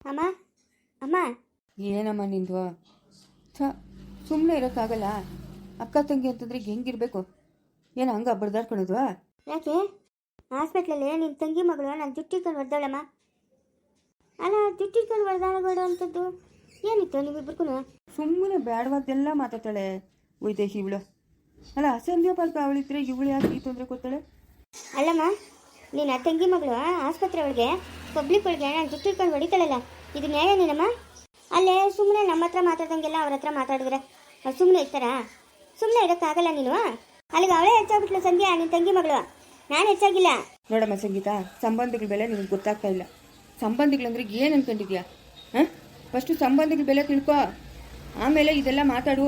ಅಮ್ಮ ಅಮ್ಮ. ಏನಮ್ಮ ನಿಂದು? ಸುಮ್ಮನೆ ಇರೋಕ್ಕಾಗಲ್ಲ? ಅಕ್ಕ ತಂಗಿ ಅಂತಂದ್ರೆ ಹೆಂಗಿರ್ಬೇಕು? ಏನು ಹಂಗ ಬಡ್ದಾಡ್ಕೊಳೋದು? ಯಾಕೆ? ಹಾಸ್ಪಿಟ್ಲಲ್ಲಿ ನಿನ್ನ ತಂಗಿ ಮಗಳು ನಾನು ಜುಟ್ಟಿಟ್ಕೊಂಡು ಹೊಡೆದಾಳಮ್ಮ ಅಲ್ಲ ಜುಟ್ಟಿಟ್ಕೊಂಡು ಬೇಡ ಅಂಥದ್ದು ಏನಿತ್ತು ನಿಮ್ಮಿಬ್ರಿಗೂ ಸುಮ್ಮನೆ ಬೇಡವಾದ್ದೆಲ್ಲ ಮಾತಾಡ್ತಾಳೆ. ವೈದೇಶಿ ಇವಳು ಅಲ್ಲ ಅಸಂಧ್ಯ ಪಾಲ್ಕ ಅವಳಿದ್ರೆ ಇವಳು ಯಾಕೆ ಈ ತೊಂದರೆ ಕೊಡ್ತಾಳೆ? ಅಲ್ಲಮ್ಮ ನಿನ್ನ ತಂಗಿ ಮಗಳು ಆಸ್ಪತ್ರೆ ಒಳಗೆ ಪಬ್ಲಿಕ್ ಒಳಗೆ ನಾನು ಜುಟ್ಟಿಟ್ಕೊಂಡು ಹೊಡಿತಾಳಲ್ಲ ಇದು ನ್ಯಾಯನೇನಮ್ಮ ಅಲ್ಲೇ ಸುಮ್ಮನೆ ನಮ್ಮ ಹತ್ರ ಮಾತಾಡ್ದಂಗೆಲ್ಲ ಅವ್ರ ಹತ್ರ ಮಾತಾಡಿದ್ರೆ. ಸುಮ್ಮನೆ ಇರ್ತಾರಾ? ಸುಮ್ಮನೆ ಇರೋಕ್ಕಾಗಲ್ಲ ನೀನು? ಅಲ್ಲಿಗೆ ಅವಳೇ ಹೆಚ್ಚಾಗ್ಬಿಟ್ಲು ಸಂಧ್ಯಾ ನಿನ್ನ ತಂಗಿ ಮಗಳು. ನಾನು ಹೆಚ್ಚಾಗಿಲ್ಲ. ನೋಡಮ್ಮ ಸಂಗೀತ ಸಂಬಂಧಗಳ ಬೆಲೆ ನಿನಗೆ ಗೊತ್ತಾಗ್ತಾ ಇಲ್ಲ. ಸಂಬಂಧಿಗಳಂದ್ರೆ ಏನು ಅನ್ಕೊಂಡಿದ್ಯಾ? ಹಾಂ? ಫಸ್ಟು ಸಂಬಂಧಿಗಳ ಬೆಲೆ ತಿಳ್ಕೊ. ಆಮೇಲೆ ಇದೆಲ್ಲ ಮಾತಾಡು.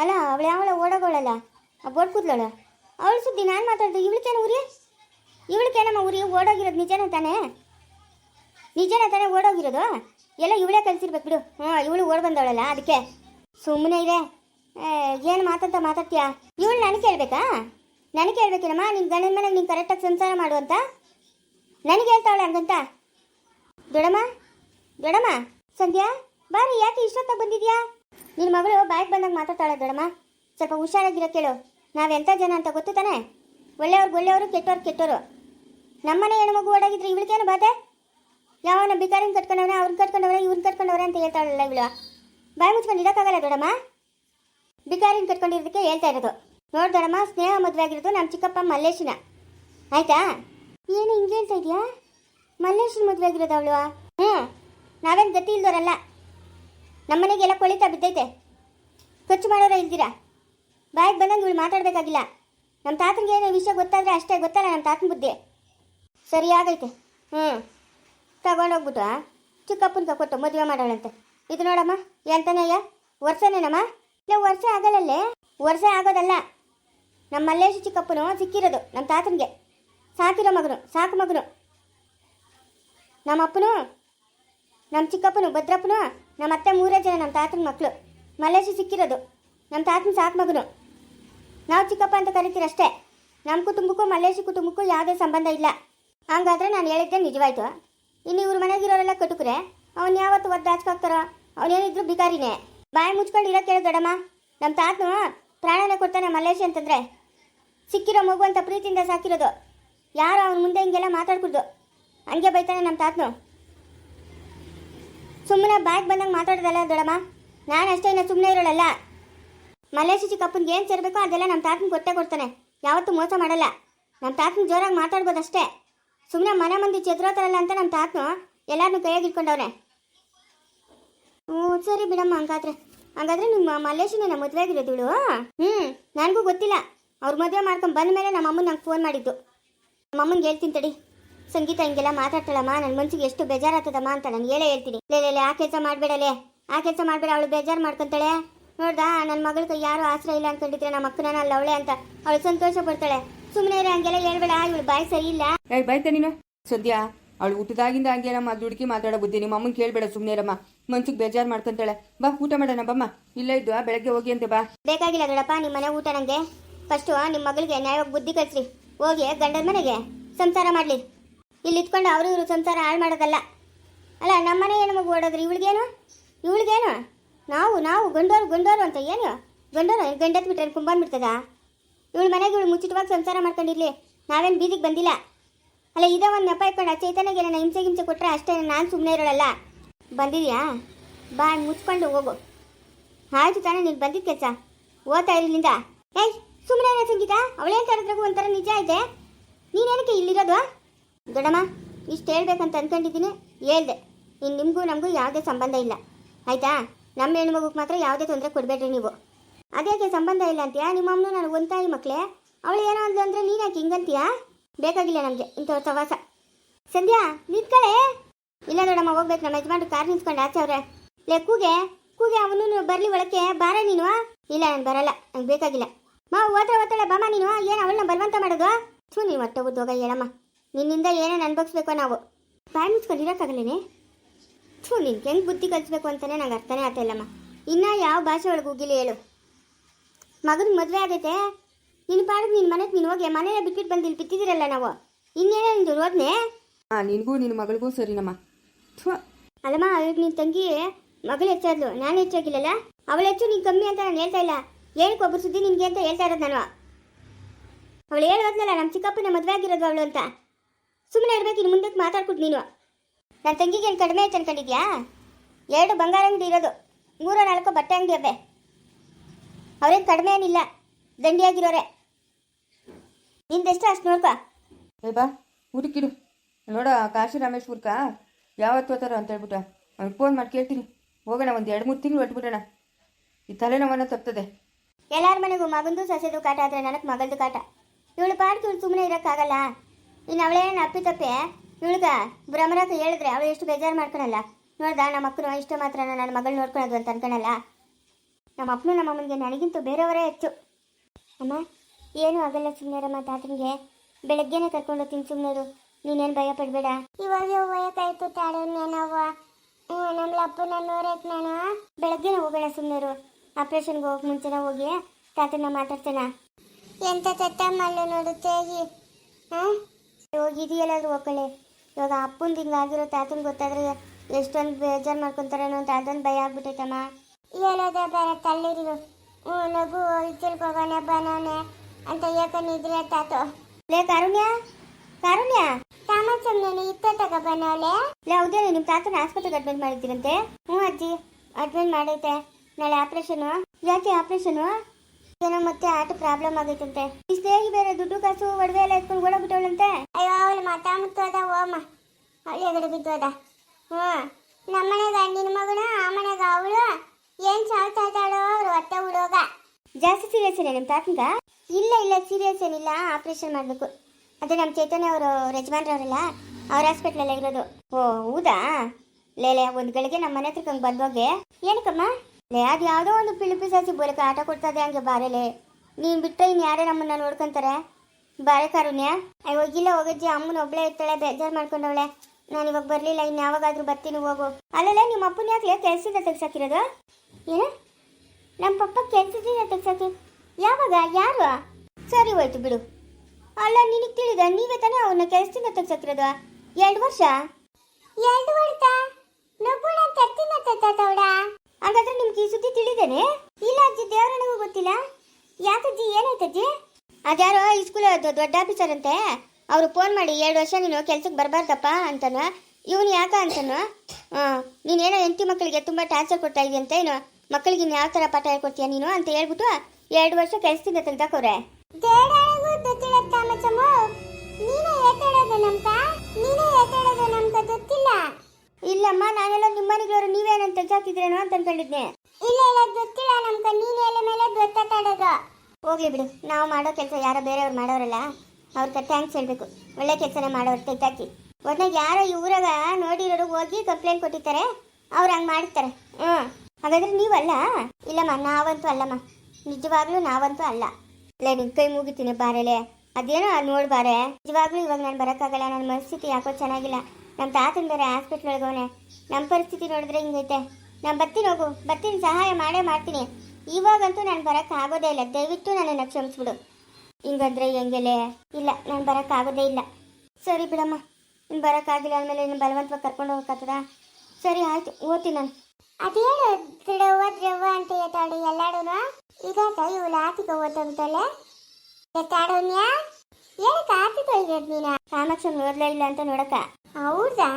ಅಲ್ಲ ಅವಳು ಯಾವಳ ಓಡೋಗೋಳಲ್ಲ? ಬೋಟ್ ಕೂದ್ಲವಳ ಅವಳು ಸುದ್ದಿ ನಾನು ಮಾತಾಡ್ದು ಇವಳಿಕೇನು ಉರಿ ಇವಳಿಕೇನಮ್ಮ ಉರಿ ಓಡೋಗಿರೋದು ನಿಜನೇ ತಾನೇ? ನಿಜನೇ ತಾನೇ ಓಡೋಗಿರೋದು? ಎಲ್ಲ ಇವಳೇ ಕಲ್ಸಿರ್ಬೇಕು ಬಿಡು. ಹ್ಞೂ, ಇವಳು ಓಡ್ ಬಂದವಳಲ್ಲ, ಅದಕ್ಕೆ. ಸುಮ್ಮನೆ ಇದೆ ಏನು ಮಾತಂತ ಮಾತಾಡ್ತೀಯ? ಇವಳು ನನಗೆ ಕೇಳ್ಬೇಕಾ ನನಗೆ ಹೇಳ್ಬೇಕೇನಮ್ಮ? ನಿನ್ನ ಗಂಡನ ಮನೆಗೆ ನೀನು ಕರೆಕ್ಟಾಗಿ ಸಂಸಾರ ಮಾಡುವಂತ ನನಗೆ ಹೇಳ್ತಾವಳೆ ಹಂಗಂತ? ದೊಡಮ್ಮ? ದೊಡಮ್ಮ? ಸಂಧ್ಯಾ? ಬಾರಿ, ಯಾಕೆ ಇಷ್ಟೊತ್ತಾಗ ಬಂದಿದ್ಯಾ? ನಿನ್ನ ಮಗಳು ಬಾಯಿಗೆ ಬಂದಾಗ ಮಾತಾಡ್ತಾಳೆ ದೊಡಮ್ಮ. ಸ್ವಲ್ಪ ಹುಷಾರಾಗಿರೋ ಕೇಳು. ನಾವೆಂಥ ಜನ ಅಂತ ಗೊತ್ತು ತಾನೆ? ಒಳ್ಳೆಯವ್ರಿಗೆ ಒಳ್ಳೆಯವರು ಕೆಟ್ಟವ್ರು ಕೆಟ್ಟವರು ನಮ್ಮನೆ ಹೆಣ್ಣು ಮಗು ಓಡಾಗಿದ್ರೆ ಇವಳಿಗೇನು ಬಾಧೆ? ಯಾವನ ಬಿಕಾರಿನ ಕಟ್ಕೊಂಡವ್ರೆ ಅವ್ರನ್ನ ಕಟ್ಕೊಂಡವ್ರೆ ಇವ್ರನ್ನ ಕಟ್ಕೊಂಡವ್ರೆ ಅಂತ ಹೇಳ್ತಾಳಲ್ಲ ಇವಳು. ಬಾಯಿ ಮುಚ್ಕೊಂಡು ಇರೋಕ್ಕಾಗಲ್ಲ ದೊಡಮ್ಮ? ಬಿಕಾರಿನ ಕಟ್ಕೊಂಡಿರೋದಕ್ಕೆ ಹೇಳ್ತಾ ಇರೋದು. ನೋಡಿ ದೊಡಮ್ಮ, ಸ್ನೇಹ ಮದುವೆ ಆಗಿರೋದು ನಮ್ಮ ಚಿಕ್ಕಪ್ಪ ಮಲ್ಲೇಶಿನ. ಆಯ್ತಾ? ಏನು, ಹಿಂಗೆ ಹೇಳ್ತಾ ಇದೆಯಾ? ಮಲ್ಲೇಶನ ಮದುವೆ ಆಗಿರೋದು ಅವಳು? ಹ್ಞೂ, ನಾವೇನು ಗತಿ ಇಲ್ದೋರಲ್ಲ. ನಮ್ಮನೆಗೆಲ್ಲ ಕೊಳಿತಾ ಬಿದ್ದೈತೆ. ಖರ್ಚು ಮಾಡೋರ ಇಲ್ದಿರಾ? ಬಾಯಿಗೆ ಬಂದಂಗೆ ಇವಳು ಮಾತಾಡಬೇಕಾಗಿಲ್ಲ. ನಮ್ಮ ತಾತನಿಗೆ ಏನೋ ವಿಷಯ ಗೊತ್ತಾದರೆ ಅಷ್ಟೇ ಗೊತ್ತಲ್ಲ ನಮ್ಮ ತಾತನ ಬುದ್ಧಿ. ಸರಿ, ಆಗೈತೆ. ಹ್ಞೂ. ತಗೊಂಡೋಗ್ಬಿಟ್ಟು ಚಿಕ್ಕಪ್ಪನ ಕೊಟ್ಟು ಮದುವೆ ಮಾಡೋಳಂತೆ ಇದು ನೋಡಮ್ಮ ಎಂತನಯ್ಯ ವರ್ಷನೇನಮ್ಮ? ಇಲ್ಲ ವರ್ಷ ಆಗಲ್ಲಲ್ಲೇ ವರ್ಷ ಆಗೋದಲ್ಲ. ನಮ್ಮ ಮಲ್ಲೇಶ ಚಿಕ್ಕಪ್ಪನು ಸಿಕ್ಕಿರೋದು ನಮ್ಮ ತಾತನಿಗೆ. ಸಾಕಿರೋ ಮಗನು, ಸಾಕು ಮಗನು. ನಮ್ಮ ಅಪ್ಪನು ನಮ್ಮ ಚಿಕ್ಕಪ್ಪನು, ಭದ್ರಪ್ಪನು, ನಮ್ಮ ಅತ್ತೆ ಮೂರೇ ಜನ ನಮ್ಮ ತಾತನ ಮಕ್ಕಳು. ಮಲ್ಲೇಶಿ ಸಿಕ್ಕಿರೋದು ನಮ್ಮ ತಾತನ ಸಾಕು ಮಗನು. ನಾವು ಚಿಕ್ಕಪ್ಪ ಅಂತ ಕರಿತೀರಷ್ಟೇ. ನಮ್ಮ ಕುಟುಂಬಕ್ಕೂ ಮಲ್ಲೇಶಿ ಕುಟುಂಬಕ್ಕೂ ಯಾವುದೇ ಸಂಬಂಧ ಇಲ್ಲ. ಹಂಗಾದ್ರೆ ನಾನು ಹೇಳಿದ್ದೆ ನಿಜವಾಯ್ತು. ಇನ್ನು ಇವ್ರ ಮನೆಗಿರೋರೆಲ್ಲ ಕಟುಕ್ರೆ, ಅವ್ನು ಯಾವತ್ತು ಒದ್ದು ಹಾಚ್ಕಾಕ್ತಾರೋ ಅವನೇನಿದ್ರು ಬಿಕಾರಿನೇ. ಬಾಯಿ ಮುಚ್ಕೊಂಡು ಇರೋ ಕೇಳು ದೊಡಮ್ಮ ನಮ್ಮ ತಾತನು ಪ್ರಾಣನೇ ಕೊಡ್ತಾನೆ ಮಲ್ಲೇಶಿ ಅಂತಂದ್ರೆ. ಸಿಕ್ಕಿರೋ ಮಗು ಅಂತ ಪ್ರೀತಿಯಿಂದ ಸಾಕಿರೋದು. ಯಾರು ಅವನ ಮುಂದೆ ಹಿಂಗೆಲ್ಲ ಮಾತಾಡ್ಕೊಡ್ದು. ಹಂಗೆ ಬೈತಾನೆ ನಮ್ಮ ತಾತನು. ಸುಮ್ಮನೆ ಬ್ಯಾಗ್ ಬಂದಂಗೆ ಮಾತಾಡೋದಲ್ಲ ದೊಡಮ್ಮ ನಾನು ಅಷ್ಟೇ ಇನ್ನು ಸುಮ್ಮನೆ ಇರೋಳಲ್ಲ. ಮಲೇಶಿ ಚಿಕ್ಕಪ್ಪನಿಗೆ ಏನು ಸೇರಬೇಕೋ ಅದೆಲ್ಲ ನಮ್ಮ ತಾತನ ಗೊತ್ತೇ ಕೊಡ್ತಾನೆ. ಯಾವತ್ತೂ ಮೋಸ ಮಾಡಲ್ಲ. ನಮ್ಮ ತಾತನ ಜೋರಾಗಿ ಮಾತಾಡ್ಬೋದಷ್ಟೇ. ಸುಮ್ಮನೆ ಮನೆ ಮಂದಿ ಚೆದ್ರೋತಾರಲ್ಲ ಅಂತ ನಮ್ಮ ತಾತನು ಎಲ್ಲಾರನ್ನು ಕೈಯಾಗಿ ಇಟ್ಕೊಂಡವ್ರೆ ಹ್ಞೂ ಸರಿ ಬಿಡಮ್ಮ ಹಂಗಾದ್ರೆ. ಹಂಗಾದ್ರೆ ನಿಮ್ಮ ಮಲ್ಲೇಶಿನ ನಮ್ಮ ಮದುವೆ ಆಗಿರೋದು ಹ್ಞೂ ನನಗೂ ಗೊತ್ತಿಲ್ಲ. ಅವ್ರ ಮದುವೆ ಮಾಡ್ಕೊಂಡು ಬಂದ ಮೇಲೆ ನಮ್ಮ ಅಮ್ಮನ ನಂಗೆ ಫೋನ್ ಮಾಡಿದ್ದು. ನಮ್ಮ ಅಮ್ಮನಿಗೆ ಹೇಳ್ತೀನಿ ತಡಿ. ಸಂಗೀತ ಹಿಂಗೆಲ್ಲ ಮಾತಾಡ್ತಾಳಮ್ಮ ನನ್ನ ಮನ್ಸಿಗೆ ಎಷ್ಟು ಬೇಜಾರಾಗ್ತದಮ್ಮ ಅಂತ ನಾನು ಹೇಳೇ ಹೇಳ್ತೀನಿ. ಲೇ ಲೇ, ಲೇ ಆ ಕೆಲಸ ಮಾಡಬೇಡಲೆ ಆ ಕೆಲಸ ಮಾಡಬೇಡ ಅವಳು ಬೇಜಾರು ಮಾಡ್ಕೊತಾಳೆ. ನೋಡ್ದಾ ನನ್ನ ಮಗಳಿಗೆ ಯಾರು ಆಸರೆ ಇಲ್ಲ ಅನ್ಕೊಂಡಿದ್ರೆ ನಮ್ಮ ಅಕ್ಕನ ಅಲ್ಲ ಅವಳೆ ಅಂತ. ಅವಳು ಸಂತೋಷ ಪಡ್ತಾಳೆ. ಸುಮ್ಮನೆ ಹಂಗೆಲ್ಲ ಹೇಳ್ಬೇಡ ಇವಳು ಬಾಯ್ ಸರಿ ಇಲ್ಲ. ಏಯ್ ಬೈತೆ ನೀನು? ಸದ್ಯ? ಅವಳು ಹುಟ್ಟಿದಾಗಿಂದ ಹಂಗೆ ನಮ್ಮ ದುಡುಕಿ ಮಾತಾಡೋ ಬುದ್ಧಿ ನಿಮ್ಮ ಅಮ್ಮನ ಕೇಳಬೇಡ ಸುಮ್ಮನೆ ರಮ್ಮ ಮನ್ಸಿಗೆ ಬೇಜಾರು ಮಾಡ್ಕೊಂತಾಳೆ. ಬಾ ಊಟ ಮಾಡೋಣ ಬಮ್ಮ. ಇಲ್ಲೇ ಇದ್ದು ಬೆಳಗ್ಗೆ ಹೋಗಿ ಅಂತೆ ಬಾ. ಬೇಕಾಗಿಲ್ಲ ದೊಡ್ಡಪ್ಪ ನಿಮ್ಮ ಮನೆ ಊಟ ನಂಗೆ. ಫಸ್ಟು ನಿಮ್ಮ ಮಗಳಿಗೆ ನ್ಯಾಯವಾಗಿ ಬುದ್ಧಿ ಕಲಿಸ್ರಿ. ಹೋಗಿ ಗಂಡನ ಮನೆಗೆ ಸಂಸಾರ ಮಾಡಲಿ. ಇಲ್ಲಿ ಇತ್ಕೊಂಡು ಅವರು ಇವರು ಸಂಸಾರ ಹಾಳು ಮಾಡೋದಲ್ಲ. ಅಲ್ಲ ನಮ್ಮನೆ ಏನು ಮಗು ಓಡೋದ್ರಿ ಇವಳಿಗೇನು? ಇವಳಿಗೇನು? ನಾವು ನಾವು ಗಂಡೋರು ಗಂಡೋರು ಅಂತ ಏನು ಗಂಡೋರು ಗಂಡತ್ ಬಿಟ್ರೆ ಕುಂಬಂದ್ಬಿಡ್ತದ ಇವಳು ಮನೆಗೆ ಇವಳು ಮುಚ್ಚಿಟವಾಗಿ ಸಂಸಾರ ಮಾಡ್ಕೊಂಡಿರ್ಲಿ. ನಾವೇನು ಬೀದಿಗೆ ಬಂದಿಲ್ಲ. ಅಲ್ಲ, ಇದೇ ಒಂದು ನೆಪ ಇಟ್ಕೊಂಡು ಚೈತನ್ಯಗೆ ನನ್ನ ಹಿಂಸೆ ಹಿಂಸೆ ಕೊಟ್ಟರೆ ಅಷ್ಟೇ ನಾನು ಸುಮ್ಮನೆ ಇರೋಳಲ್ಲ. ಬಂದಿದ್ಯಾ? ಬಾ, ಮುಚ್ಕೊಂಡು ಹೋಗು. ಆಯಿತು ತಾನೇ, ನೀನು ಬಂದಿದ್ದ ಕೆಲಸ. ಓದ್ತಾ ಇರಲಿಂದ ಏಯ್ ಸುಮ್ಮನೆ ಸಂಗೀತ. ಅವಳೇನು ತರದ್ರಾಗೂ ಒಂಥರ ನಿಜ ಇದೆ ನೀನೇನಕ್ಕೆ ಇಲ್ಲಿರೋದು? ದೊಡ್ಡಮ್ಮ, ಇಷ್ಟು ಹೇಳ್ಬೇಕಂತ ಅಂದ್ಕೊಂಡಿದ್ದೀನಿ ಹೇಳ್ದೆ. ಇನ್ನು ನಿಮಗೂ ನಮಗೂ ಯಾವುದೇ ಸಂಬಂಧ ಇಲ್ಲ. ಆಯ್ತಾ? ನಮ್ಮ ಹೆಣ್ಮಗಕ್ಕೆ ಮಾತ್ರ ಯಾವುದೇ ತೊಂದರೆ ಕೊಡಬೇಡ್ರಿ ನೀವು. ಅದ್ಯಾಕೆ ಸಂಬಂಧ ಇಲ್ಲ ಅಂತೀಯಾ? ನಿಮ್ಮ ಅಮ್ಮನು ನಾನು ಒಂದು ತಾಯಿ ಮಕ್ಕಳೇ ಅವಳು ಏನೋ ಅಂದ್ಲು ಅಂದರೆ ನೀನು ಯಾಕೆ ಹಿಂಗಂತೀಯಾ? ಬೇಕಾಗಿಲ್ಲ ನಮಗೆ ಇಂಥವ್ರ ಸವಾಸ. ಸಂಧ್ಯಾ, ನಿಂತ್ಕಳೆ. ಇಲ್ಲ ನೋಡಮ್ಮ, ಹೋಗ್ಬೇಕು. ನಮ್ಮ ಯಜಮಾನ್ರು ಕಾರ್ ನಿಂತ್ಕೊಂಡು ಆಚೆ ಅವ್ರೆ. ಲೇ, ಕೂಗೆ. ಕೂಗೆ ಅವನು ಬರಲಿ ಒಳಕ್ಕೆ. ಬಾರ ನೀನು? ಇಲ್ಲ, ನಾನು ಬರಲ್ಲ. ನಂಗೆ ಬೇಕಾಗಿಲ್ಲ. ಮಾ ಓದ್ತಾ ಓದ್ತಾಳೆ ಬಾಮ ನೀನು? ಏನು ಅವಳನ್ನ ಬಲವಂತ ಮಾಡೋದು? ಥೂ ನೀವು ಹೊಟ್ಟೆ ಹೋಗ ಹೇಳಮ್ಮ. ನಿನ್ನಿಂದ ಏನೇನು ಅನ್ಭವಿಸ್ಬೇಕು ನಾವು? ಬಾಯಿ ಮುಚ್ಕೊಂಡು ಇರೋಕ್ಕಾಗಲೇನೆ ಥೂ, ನಿನ್ಗೆ ಹೆಂಗೆ ಬುದ್ಧಿ ಕಲಿಸ್ಬೇಕು ಅಂತಲೇ ನಂಗೆ ಅರ್ಥನೇ ಆಗ್ತಾ ಇಲ್ಲಮ್ಮ. ಇನ್ನೂ ಯಾವ ಭಾಷೆ ಒಳಗೆ ಹೋಗಿಲ್ಲ ಹೇಳು. ಮಗನ ಮದುವೆ ಆಗೈತೆ. ನಿನ್ನ ಪಾಡಿಗೆ ನಿನ್ನ ಮನೆಗೆ ನೀನು ಹೋಗಿ ಮನೆಯ ಬಿಟ್ಬಿಟ್ಟು ಬಂದು ಇಲ್ಲಿ ಬಿತ್ತಿದ್ದೀರಲ್ಲ ನಾವು. ಇನ್ನೇನೋ ನಿಂದು ರೋದ್ನೆ? ಹಾಂ ನಿನಗೂ ನಿನ್ನ ಮಗಳಿಗೂ ಸರಿನಮ್ಮ. ಥ್ವ ಅಲ್ಲಮ್ಮ ಅವ್ರಿಗೆ ನಿನ್ ತಂಗಿ ಮಗಳು ಹೆಚ್ಚಾದ್ಲು. ನಾನು ಹೆಚ್ಚಾಗಿಲ್ಲಲ್ಲ? ಅವಳು ಹೆಚ್ಚು ನೀನು ಕಮ್ಮಿ ಅಂತ ನಾನು ಹೇಳ್ತಾ ಇಲ್ಲ. ಏನಕ್ಕೆ ಒಬ್ಬರು ಸುದ್ದಿ ನಿನ್ಗೆ ಅಂತ ಹೇಳ್ತಾ ಇರೋದು ನಾನು. ಅವಳು ಹೇಳೋದ್ನಲ್ಲ ನಮ್ಮ ಚಿಕ್ಕಪ್ಪನ ಮದುವೆ ಆಗಿರೋದು ಅವಳು ಅಂತ. ಸುಮ್ಮನೆ ಇರ್ಬೇಕು ಇನ್ನು ಮುಂದಕ್ಕೆ ಮಾತಾಡ್ಕೊಟ್ಟು ನೀನು. ನನ್ನ ತಂಗಿಗೆ ಏನು ಕಡಿಮೆ ಆಯ್ತು ಅನ್ಕೊಂಡಿದ್ಯಾ? ಎರಡು ಬಂಗಾರ ಅಂಗಡಿ ಇರೋದು. ಮೂರೋ ನಾಲ್ಕು ಬಟ್ಟೆ ಅಂಗಡಿ ಅವೆ ಅವ್ರೇನು ಕಡಿಮೆ ಏನಿಲ್ಲ. ದಂಡಿಯಾಗಿರೋರೆ. ನಿಂದೆಷ್ಟು ಅಷ್ಟು ನೋಡ್ಕೊ. ಏ ಬಾ ಊಟಕ್ಕಿಡು. ನೋಡ ಕಾಶಿ ರಾಮೇಶ್ವರ್ಕ ಯಾವತ್ತು ಹೋತಾರೋ ಅಂತ ಹೇಳ್ಬಿಟ್ಟ. ಅವ್ನಿಗೆ ಫೋನ್ ಮಾಡಿ ಕೇಳ್ತೀನಿ. ಹೋಗೋಣ ಒಂದು ಎರಡು ಮೂರು ತಿಂಗಳು ಹೊಟ್ಬಿಡೋಣ ಈ ತಲೆನೋವನ್ನ ತಪ್ತದೆ. ಎಲ್ಲಾರ ಮನೆಗೂ ಮಗಂದು ಸಸ್ಯದು ಕಾಟ ಆದರೆ ನನಗೆ ಮಗಳದು ಕಾಟ. ಇವಳು ಪಾಡ್ತು ಇವಳು ಸುಮ್ಮನೆ ಇರೋಕ್ಕಾಗಲ್ಲ. ಇನ್ನು ಅವಳೇನು ಅಪ್ಪಿ ತಪ್ಪೆ? ಇವಳಿಗ ಭ್ರಮರಕ್ಕೆ ಹೇಳಿದ್ರೆ ಅವಳು ಎಷ್ಟು ಬೇಜಾರು ಮಾಡ್ಕೊಳಲ್ಲ. ನೋಡ್ದ ನಮ್ಮ ಮಕ್ಕಳು ಇಷ್ಟ ಮಾತ್ರ ನನ್ನ ಮಗಳು ನೋಡ್ಕೊಳೋದು ಅಂತ ಅನ್ಕೊಳಲ್ಲ ನಮ್ಮ ಅಪ್ಪನು ನಮ್ಮ ಅಮ್ಮನಿಗೆ ನನಗಿಂತೂ ಬೇರೆಯವರೇ ಹೆಚ್ಚು. ಅಮ್ಮ ಏನು ಆಗಲ್ಲ ಸುಮ್ಮನೆ ತಾತನಿಗೆ. ಬೆಳಗ್ಗೆನೆ ಕರ್ಕೊಂಡು ಹೋಗ್ತೀನಿ ಸುಮ್ಮನೆ ನೀನೇನು ಭಯ ಪಡಬೇಡ. ಇವಾಗ ಹೋಗಕ್ಕಾಯ್ತು ತಾಡೋನೇನವ್ವ ನಮ್ಮ ಅಪ್ಪನ ನೋಡಕ್ ನಾನು. ಬೆಳಗ್ಗೆನೆ ಹೋಗೋಣ ಸುಮ್ಮನೆರು ಆಪ್ರೇಷನ್ಗೆ ಹೋಗಕ್ಕೆ ಮುಂಚೆನೆ ಹೋಗಿ ತಾತನ ಮಾತಾಡ್ತಾನ ಎಂತ ತತ್ತ ಮಲ್ಲು ನೋಡು ತೇಗಿ? ಹಾಂ? ಹೋಗಿ ಇದೆಯಲ್ಲಾದ್ರೂ ಹೋಗ್ಕೊಳ್ಳಿ ಇವಾಗ ಅಪ್ಪಂದು ಹಿಂಗಾಗಿರೋ ತಾತನ ಗೊತ್ತಾದ್ರೆ ಎಷ್ಟೊಂದು ಬೇಜಾರು ಮಾಡ್ಕೊತಾರೇನೋ ಅಂತ ಅದೊಂದು ಭಯ ಆಗ್ಬಿಟ್ಟೈತಮ್ಮ. ಹೇಳೋದೇ ಬರ ಹ್ಞೂ ನಗು ಹೋಗೋಣ ಬನೋನೆ ಅಂತ ಯಾಕಂದಿದ್ರೆ ತಾತು. ಲೇ ಕಾರುಣ್ಯ ಕಾರುಣ್ಯ. ತಾಮಚಮ್ನೇನು ಇತ್ತ ತಗ ಬನೋಲೆ ಲೇ ಹೌದೇ ನಿಮ್ಮ ತಾತನ ಆಸ್ಪತ್ರೆಗೆ ಅಡ್ಮಿಟ್ ಮಾಡಿದ್ದೀರಂತೆ? ಹ್ಞೂ ಅಜ್ಜಿ ಅಡ್ಮಿಟ್ ಮಾಡೈತೆ. ನಾಳೆ ಆಪ್ರೇಷನು ಯಾಕೆ ಆಪ್ರೇಷನು ಏನೋ ಮತ್ತೆ ಆಟ ಪ್ರಾಬ್ಲಮ್ ಆಗೈತಂತೆ. ಈ ಸ್ನೇಹಿ ಬೇರೆ ದುಡ್ಡು ಕಾಸು ಒಡವೆ ಎಲ್ಲ ಎತ್ಕೊಂಡು ಓಡಬಿಟ್ಟವಳಂತೆ ಅಯ್ಯೋ ಅವಳು ಮುತ್ತೋದ ಓಮ. ಅವಳು ಎಗಡೆ ಬಿದ್ದೋದ. ಹ್ಞೂ. ನಮ್ಮನೆ ನಿನ್ನ ಮಗನ ಆ ಮನೆಗ ಅವಳು. ಏನ್ ಚಾಳ್ತಾ ಇದ್ದಾಳೋ ಅವ್ರು ಹೊಟ್ಟೆ ಉಡೋಗ? ಜಾಸ್ತಿ ಸೀರಿಯಸ್ ಏನೇ ನಿಮ್ಮ ತಾತಂಗ? ಇಲ್ಲ ಇಲ್ಲ ಸೀರಿಯಸ್ ಏನಿಲ್ಲ. ಆಪರೇಷನ್ ಮಾಡಬೇಕು. ಅದೇ ನಮ್ಮ ಚೇತನ್ ಅವರು ಯಜಮಾನ್ರವರಲ್ಲ ಅವ್ರ ಹಾಸ್ಪಿಟ್ಲಲ್ಲೇ ಇರೋದು. ಓ ಹೌದಾ? ಲೇಲೆ ಒಂದು ಗಳಿಗೆ ನಮ್ಮ ಮನೆ ಹತ್ರಕ್ಕೆ ಹಂಗೆ ಬಂದೋಗೆ ಏನಕ್ಕಮ್ಮ? ಲೇ ಅದು ಯಾವುದೋ ಒಂದು ಪಿಳಿ ಸಾಸಿ ಬೋಲಕ ಆಟ ಕೊಡ್ತದೆ ಹಂಗೆ ಬಾರೇಲೆ ನೀನು ಬಿಟ್ಟರೆ ಇನ್ನು ಯಾರೇ ನಮ್ಮನ್ನ ನೋಡ್ಕೊಂತಾರೆ? ಬಾರೆ ಕಾರುಣ್ಯ. ಅಯ್ಯ ಹೋಗಿಲ್ಲ ಹೋಗಜ್ಜಿ. ಅಮ್ಮನ ಒಬ್ಳೆ ಇರ್ತಾಳೆ ಬೇಜಾರು ಮಾಡ್ಕೊಂಡವಳೆ. ನಾನು ಇವಾಗ ಬರಲಿಲ್ಲ ಇನ್ನು ಯಾವಾಗಾದ್ರೂ ಬರ್ತೀನಿ ಹೋಗು. ಅಲ್ಲಲ್ಲ ನಿಮ್ಮ ಅಪ್ಪನ ಯಾಕೆ ಕೆಲಸದ ತೆಗ್ಸಾಕಿರೋದು? ಏನು? ನಮ್ಮ ಪಪ್ಪ ಕೆಲಸದಿಂದ ತೆಗ್ಸಕ್ಕೆ ಯಾವಾಗ? ಯಾರು? ಸರಿ ಹೋಯ್ತು ಬಿಡು. ಅಲ್ಲ ನಿನಗೆ ತಿಳಿದ ನೀವೇ ತಾನೇ ಅವನ್ನ ಕೆಲಸದಿಂದ ತೆಗ್ಸಕ್ಕಿರೋದು ಎರಡು ವರ್ಷ? ಎರಡು ವರ್ಷ. ನಗುಣ ತತ್ತಿನ ತತ್ತವಡ ಹಾಗಾದ್ರೆ ನಿಮ್ಗೆ ಈ ಸುದ್ದಿ ತಿಳಿದೇನೆ? ಇಲ್ಲ ಅಜ್ಜಿ ದೇವರನಿಗೂ ಗೊತ್ತಿಲ್ಲ. ಯಾಕಜ್ಜಿ ಏನಾಯ್ತಜ್ಜಿ ಅದ್ಯಾರೋ ಈ ಸ್ಕೂಲ್ ದೊಡ್ಡ ಆಫೀಸರ್ ಅಂತೆ. ಅವರು ಫೋನ್ ಮಾಡಿ ಎರಡು ವರ್ಷ ನೀನು ಕೆಲ್ಸಕ್ಕೆ ಬರಬಾರ್ದಪ್ಪ ಅಂತಾನ. ಇವನು ಯಾಕ? ಅಂತಾನು. ಹಾಂ ನೀನೇನೋ ಹೆಂಡತಿ ಮಕ್ಕಳಿಗೆ ತುಂಬ ಟಾರ್ಚರ್ ಕೊಡ್ತಾ ಇದೆಯಂತೆ ಏನು ಮಕ್ಕಳಿಗೆ ಇನ್ನು ಯಾವ ಥರ ಪಾಠ ಹೇಳ್ಕೊಡ್ತೀಯ ನೀನು ಅಂತ ಹೇಳ್ಬಿಟ್ಟು ಎರಡು ವರ್ಷ ಕೆಲಸದಿಂದ ತೆಗ್ದಾಕವ್ರೆ ಇಲ್ಲಮ್ಮ ನಾನೆಲ್ಲ ನಿಮ್ಮ ಮನೆಗಳವರು ನೀವೇನಂತ ತೆಗ್ಸಾಕಿದ್ರೇನೋ ಅಂತ ಅನ್ಕೊಂಡಿದ್ನೆ ಇಲ್ಲ ಇಲ್ಲ ಗೊತ್ತಿಲ್ಲ ನಮ್ಮಕ ನೀನ್ ಮೇಲೆ ಗೊತ್ತಾಡೋದು ಹೋಗ್ಲಿ ಬಿಡು ನಾವು ಮಾಡೋ ಕೆಲಸ ಯಾರೋ ಬೇರೆಯವ್ರು ಮಾಡೋರಲ್ಲ. ಅವ್ರಿಗೆ ಥ್ಯಾಂಕ್ಸ್ ಹೇಳಬೇಕು. ಒಳ್ಳೆ ಕೆಲಸನೇ ಮಾಡೋರು ತೆಗ್ದಾಕಿ ಒಟ್ನಾಗ ಯಾರೋ ಈ ಊರಾಗ ನೋಡಿರೋರು ಹೋಗಿ ಕಂಪ್ಲೇಂಟ್ ಕೊಟ್ಟಿದ್ದಾರೆ ಅವ್ರು ಹಂಗೆ ಮಾಡ್ತಾರೆ ಹ್ಞೂ ಹಾಗಾದ್ರೆ ನೀವಲ್ಲ? ಇಲ್ಲಮ್ಮ, ನಾವಂತೂ ಅಲ್ಲಮ್ಮ. ನಿಜವಾಗ್ಲೂ ನಾವಂತೂ ಅಲ್ಲ. ಇಲ್ಲ ನಿನ್ ಕೈ ಮುಗಿತೀನಿ ಬಾರಲೆ. ಅದೇನೋ ನೋಡ್ಬಾರೆ ನಿಜವಾಗ್ಲೂ ಇವಾಗ ನಾನು ಬರೋಕ್ಕಾಗಲ್ಲ ನನ್ನ ಮನಸ್ಥಿತಿ ಯಾಕೋ ಚೆನ್ನಾಗಿಲ್ಲ. ನಮ್ಮ ತಾತನ ಬೇರೆ ಹಾಸ್ಪಿಟ್ಲ್ ಒಳಗೋನೆ ನಮ್ಮ ಪರಿಸ್ಥಿತಿ ನೋಡಿದ್ರೆ ಹಿಂಗೈತೆ. ನಾನು ಬರ್ತೀನಿ ಹೋಗು, ಬರ್ತೀನಿ, ಸಹಾಯ ಮಾಡೇ ಮಾಡ್ತೀನಿ. ಇವಾಗಂತೂ ನಾನು ಬರಕ್ಕೆ ಇಲ್ಲ. ದಯವಿಟ್ಟು ನನ್ನನ್ನು ಕ್ಷಮಿಸ್ಬಿಡು. ಹಿಂಗಂದ್ರೆ ಹೆಂಗೆಲೆ? ಇಲ್ಲ, ನಾನು ಬರೋಕ್ಕಾಗೋದೇ ಇಲ್ಲ. ಸರಿ ಬಿಡಮ್ಮ. ಇನ್ನು ಬರೋಕ್ಕಾಗಿಲ್ಲ ಅಂದಮೇಲೆ ಇನ್ನು ಬಲವಂತವಾಗಿ ಕರ್ಕೊಂಡು ಹೋಗಕ್ಕಾಗ್ತದ ಸರಿ, ಆಯ್ತು, ಓದ್ತೀನಿ ನಾನು. ಅದೇನು ದ್ರವ ದ್ರವ ಅಂತ ಹೇಳ್ತಾಳೆ ಎಲ್ಲಾಡೂನು. ಈಗ ಇವಳು ಆತಿಕ ಓದ್ತಾಳೆ ಎತ್ತಾಡೋನ್ಯ ಏನಕ್ಕ ಆತಿ ಇರೋದು ನೀನ? ಕಾಮಾಕ್ಷನ್ ಇಲ್ಲ ಅಂತ ನೋಡಕ ಹೌದಾ?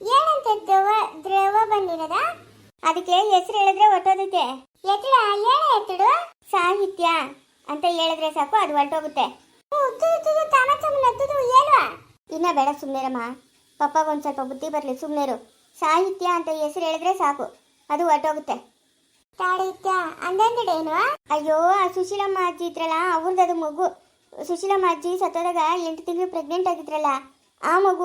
ಏನಂತ ದ್ರವ ದ್ರವ ಬಂದಿರದ? ಅದಕ್ಕೆ ಹೆಸರು ಹೇಳಿದ್ರೆ ಹೊಟ್ಟೋದೈತೆ ಎತ್ತಡ, ಏನ ಎತ್ತಡು? ಸಾಹಿತ್ಯ ಅಂತ ಹೇಳಿದ್ರೆ ಸಾಕು, ಅದು ಹೊರಟೋಗುತ್ತೆ ಇನ್ನ ಬೇಡ ಸುಮ್ಮನೆರಮ್ಮ ಪಪ್ಪಗೊಂದು ಸ್ವಲ್ಪ ಬುದ್ಧಿ ಬರಲಿ ಸುಮ್ಮನೆರು ಸಾಹಿತ್ಯ ಅಂತ ಹೆಸರು ಹೇಳಿದ್ರೆ ಸಾಕು. ಅದು ಹೊರಟೋಗುತ್ತೆ. ಸಾಹಿತ್ಯ? ಏನು? ಅಯ್ಯೋ ಆ ಸುಶೀಲಮ್ಮ ಅಜ್ಜಿ ಇದ್ರಲ್ಲ ಅವ್ರದ್ದು ಅದು ಮಗು. ಸುಶೀಲಮ್ಮ ಅಜ್ಜಿ ಸತ್ತೋದಾಗ ಎಂಟು ತಿಂಗಳು ಪ್ರೆಗ್ನೆಂಟ್ ಆಗಿದ್ರಲ್ಲ ಆ ಮಗು.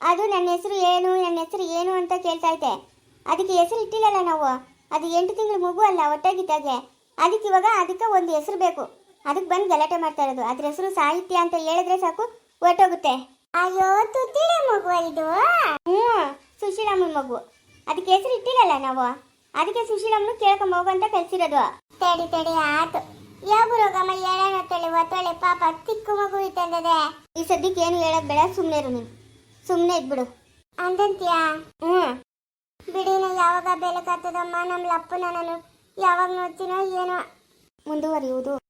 ಅದು ನನ್ನ ಹೆಸರು ಏನು ನನ್ನ ಹೆಸರು ಏನು ಅಂತ ಕೇಳ್ತಾ ಇದ್ದೆ. ಅದಕ್ಕೆ ಹೆಸರು ಇಟ್ಟಿಲ್ಲಲ್ಲ ನಾವು. ಅದು ಎಂಟು ತಿಂಗಳು ಮಗು ಅಲ್ಲ ಒಟ್ಟಾಗಿದ್ದಾಗೆ ಅದಕ್ಕೆ ಇವಾಗ ಅದಕ್ಕೆ ಒಂದು ಹೆಸರು ಬೇಕು. ಅದಕ್ಕೆ ಬಂದು ಗಲಾಟೆ ಮಾಡ್ತಾ ಇರೋದು. ಅದ್ರ ಹೆಸರು ಸಾಹಿತ್ಯ ಅಂತ ಹೇಳಿದ್ರೆ ಸಾಕು ಹೊರಟೋಗುತ್ತೆ. ಅಯ್ಯೋ ತುತ್ತಿಡ ಮಗು ಇದು. ಹ್ಞೂ ಸುಶೀಲಮ್ಮನ ಮಗು. ಅದಕ್ಕೆ ಹೆಸರು ಇಟ್ಟಿಲ್ಲಲ್ಲ ನಾವು? ಅದಕ್ಕೆ ಸುಶೀಲಮ್ಮನು ಕೇಳ್ಕೊಂಡ್ ಹೋಗು ಅಂತ ಕಳ್ಸಿರೋದು ತಡಿ ತಡಿ ಆತು. ಯಾವ ರೋಗಮ್ಮ ಹೇಳೋಣ ತಳಿ ಒತ್ತಳೆ ಪಾಪ ಚಿಕ್ಕ ಮಗು ಇತ್ತಂದದೆ ಈ ಸದ್ಯಕ್ಕೆ ಏನು ಹೇಳಕ್ ಬೇಡ ಸುಮ್ಮನೆ ಇರು ನೀನು. ಸುಮ್ಮನೆ ಇದ್ಬಿಡು. ಅಂದಂತ್ಯಾ? ಹ್ಞೂ. ಯಾವಾಗ ಬೆಲೆ ಕತ್ತದಮ್ಮ ನಮ್ಮ ಲಪ್ಪನ ನಾನು ಯಾವಾಗ ನೋಡ್ತೀನೋ ಏನೋ. ಮುಂದುವರಿಯುವುದು.